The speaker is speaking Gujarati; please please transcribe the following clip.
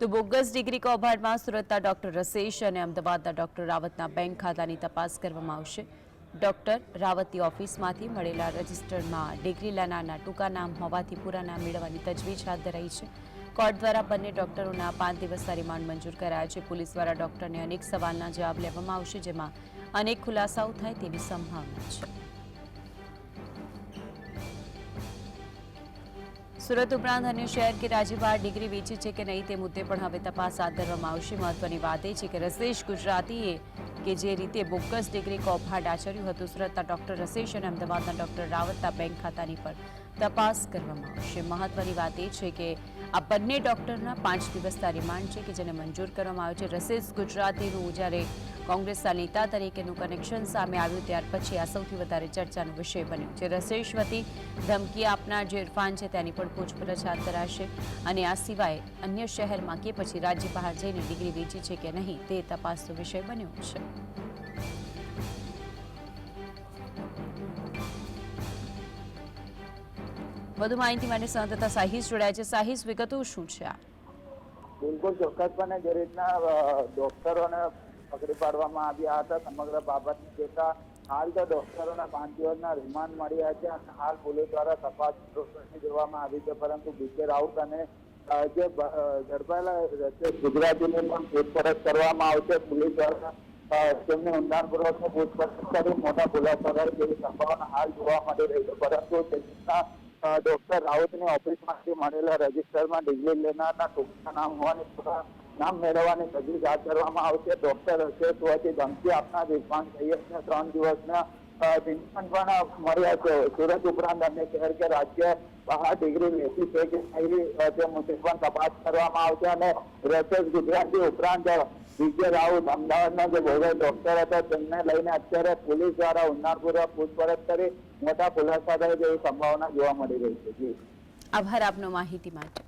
તો બોગસ ડિગ્રી કૌભાંડમાં સુરતના ડોક્ટર રસેશ અને અમદાવાદના ડોક્ટર રાવતના બેંક ખાતાની તપાસ કરવામાં આવશે. ડોક્ટર રાવતની ઓફિસમાંથી મળેલા રજિસ્ટરમાં ડિગ્રી લેનારના ટૂંકા નામ હોવાથી પૂરા નામ મેળવવાની તજવીજ હાથ ધરાઈ છે. કોર્ટ દ્વારા બંને ડોક્ટરોના પાંચ દિવસના રિમાન્ડ મંજૂર કરાયા છે. પોલીસ દ્વારા ડોક્ટરને અનેક સવાલના જવાબ લેવામાં આવશે, જેમાં અનેક ખુલાસાઓ થાય તેવી સંભાવના છે. સુરત ઉપરાંત અન્ય શહેર કે રાજ્ય બહાર ડિગ્રી વેચી છે કે નહીં તે મુદ્દે પણ હવે તપાસ હાથ ધરવામાં આવશે. મહત્વની વાત એ છે કે રસેશ ગુજરાતીએ કે જે રીતે બોગસ ડિગ્રી કૌભાંડ આચર્યું હતું, સુરતના ડોક્ટર રસેશ અને અમદાવાદના ડોક્ટર રાવતના બેંક ખાતાની પર તપાસ કરવામાં આવશે. મહત્વની વાત એ છે કે આ બંને ડોક્ટરના પાંચ દિવસના રિમાન્ડ છે કે જેને મંજૂર કરવામાં આવ્યો છે. રસેશ ગુજરાતીનું જ્યારે કોંગ્રેસના નેતા તરીકેનું કનેક્શન સામે આવ્યું ત્યાર પછી આ સૌથી વધારે ચર્ચાનો વિષય બન્યો જે રસેશ વતી ધમકી આપનાર જે ઇરફાન છે તેની પણ પૂછપરછ હાથ ધરાશે અને આ સિવાય અન્ય શહેરમાં કે પછી રાજ્ય બહાર જઈને ડિગ્રી વેચી છે કે નહીં તે તપાસનો વિષય બન્યો છે. વધુ માહિતી માટે સંવાદદાતા સાહિસ જોડાયા છે. સાહિસ વિગતો શું છે બિલકુલ ચોક્કસપણે જે રીતના અ, ડોક્ટરોને પકડી પાડવામાં આવ્યા હતા. સમગ્ર બાબતને જોતા હાલ તો ડોક્ટરોના પાંચ રિમાન્ડ મળ્યા છે અને હાલ પોલીસ દ્વારા તપાસ કરવામાં આવી છે. પરંતુ બીકે રાઉત અને જે ઝડપાયેલા ગુજરાતીની પણ પૂછપરછ કરવામાં આવશે. પોલીસ દ્વારા તેમની ઊંડાણપૂર્વકની પૂછપરછ કરી મોટા ખુલાસા કરે તેવી સંભાવના હાલ જોવા મળી રહી છે. પરંતુ ડોક્ટર રાઉતની ઓફિસમાંથી મળેલા રજિસ્ટરમાં ડિગ્રી લેનારના ટૂંકા નામ હોવાની નામ મેળવવાની તજવીજ હાથ ધરવામાં આવશે. ડોક્ટર રશેદ હોવાથી ધમકી આપનાર ઇરફાન સૈયદને ત્રણ દિવસના રિમાન્ડ પણ મળ્યા છે. સુરત ઉપરાંત અન્ય શહેર કે રાજ્ય બહાર ડિગ્રી વેચી છે કે નહીં તે પણ તપાસ કરવામાં આવશે અને રશેદ ગુજરાતી ઉપરાંત વિજય રાઉત અમદાવાદના જે બોગસ ડોક્ટર હતા, તેમને લઈને અત્યારે પોલીસ દ્વારા ઊંડાણપૂર્વક પૂછપરછ કરી મોટા ખુલાસા થાય તેવી સંભાવના જોવા મળી રહી છે. આભાર આપનો માહિતી માટે.